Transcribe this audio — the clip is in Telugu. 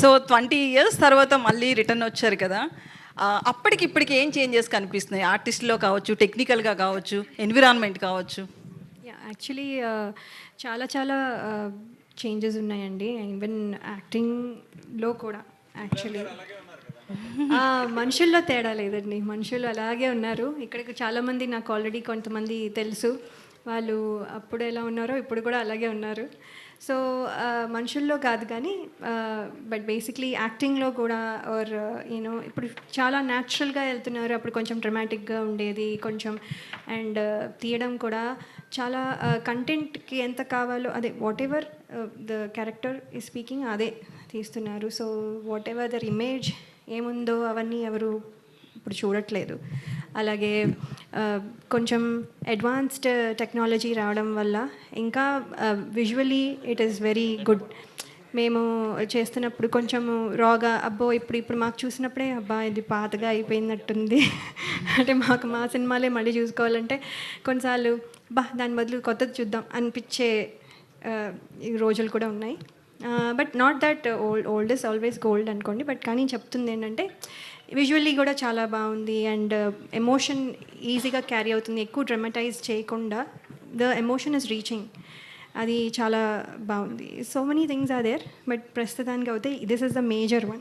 సో ట్వంటీ ఇయర్స్ తర్వాత మళ్ళీ రిటర్న్ వచ్చారు కదా. అప్పటికి ఇప్పటికి ఏం చేంజెస్ కనిపిస్తున్నాయి? ఆర్టిస్ట్లో కావచ్చు టెక్నికల్గా కావచ్చు ఎన్విరాన్మెంట్ కావచ్చు. యాక్చువల్లీ చాలా చాలా చేంజెస్ ఉన్నాయండి. ఈవెన్ యాక్టింగ్లో కూడా యాక్చువల్లీ మనుషుల్లో తేడా లేదండి. మనుషులు అలాగే ఉన్నారు. ఇక్కడికి చాలామంది నాకు ఆల్రెడీ కొంతమంది తెలుసు. వాళ్ళు అప్పుడు ఎలా ఉన్నారో ఇప్పుడు కూడా అలాగే ఉన్నారు. సో మనుషుల్లో కాదు కానీ బట్ బేసిక్లీ యాక్టింగ్లో కూడా ఆర్ యూనో ఇప్పుడు చాలా న్యాచురల్గా వెళ్తున్నారు. అప్పుడు కొంచెం డ్రమాటిక్గా ఉండేది కొంచెం అండ్ తీయడం కూడా చాలా కంటెంట్కి ఎంత కావాలో అదే వాట్ ఎవర్ ద క్యారెక్టర్ ఈ స్పీకింగ్ అదే తీస్తున్నారు. So whatever there image ఏముందో అవన్నీ ఎవరు ఇప్పుడు చూడట్లేదు. అలాగే కొంచెం అడ్వాన్స్డ్ టెక్నాలజీ రావడం వల్ల ఇంకా visually it is very good మేము చేస్తున్నప్పుడు కొంచెం రాగా అబ్బో ఇప్పుడు ఇప్పుడు మాకు చూసినప్పుడే అబ్బా ఇది పాతగా అయిపోయినట్టుంది. అంటే మాకు మా సినిమాలే మళ్ళీ చూసుకోవాలంటే కొన్నిసార్లు బా దాని బదులు కొత్తది చూద్దాం అనిపించే ఈ రోజులు కూడా ఉన్నాయి. But not that old old is always gold అనుకోండి బట్ కానీ చెప్తుంది ఏంటంటే విజువల్లీ కూడా చాలా బాగుంది అండ్ ఎమోషన్ ఈజీగా క్యారీ అవుతుంది ఎక్కువ డ్రమటైజ్ చేయకుండా ద ఎమోషన్ ఇస్ రీచింగ్ అది చాలా బాగుంది. So many things are there but ప్రస్తుతానికి అయితే this is the major one